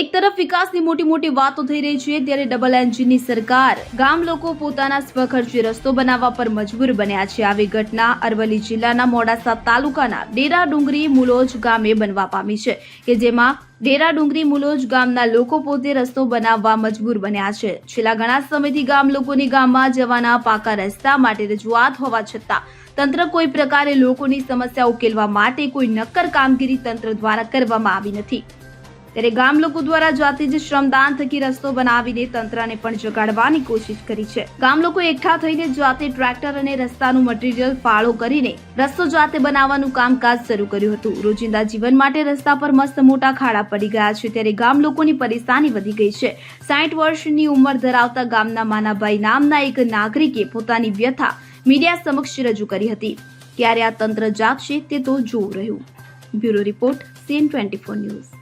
એક તરફ વિકાસની મોટી મોટી વાતો થઈ રહી છે, ત્યારે ડબલ એન્જિનની સરકાર ગામ લોકો પોતાના સ્વખર્ચે રસ્તો બનાવવા પર મજબૂર બન્યા છે. આવી ઘટના અરવલ્લી જિલ્લાના મોડાસા તાલુકાના ડેરા ડુંગરી મુલોજ ગામે બનવા પામી છે, કે જેમાં ડેરા ડુંગરી મુલોજ ગામના લોકો પોતે રસ્તો બનાવવા મજબૂર બન્યા છે. છેલ્લા ઘણા સમયથી ગામ લોકોની ગામમાં જવાના પાકા રસ્તા માટે રજૂઆત હોવા છતાં, તંત્ર કોઈ પ્રકારે લોકોની સમસ્યા ઉકેલવા માટે કોઈ નક્કર કામગીરી તંત્ર દ્વારા કરવામાં આવી નથી. ત્યારે ગામ લોકો દ્વારા જાતે જ શ્રમદાન થકી રસ્તો બનાવીને તંત્રને પણ જગાડવાની કોશિશ કરી છે. ગામ લોકો એકઠા થઈને જાતે ટ્રેક્ટર અને રસ્તાનું મટીરીયલ ફાળો કરીને રસ્તો જાતે બનાવવાનું કામકાજ શરૂ કર્યું હતું. રોજિંદા જીવન માટે રસ્તા પર મસ્ત મોટા ખાડા પડી ગયા છે ત્યારે ગામ લોકોની પરેશાની વધી ગઈ છે. સાઠ વર્ષની ઉંમર ધરાવતા ગામના માનાભાઈ નામના એક નાગરિકે પોતાની વ્યથા મીડિયા સમક્ષ રજૂ કરી હતી. ક્યારે આ તંત્ર જાગશે તે તો જોવું રહ્યું. Bureau report, CN twenty four news.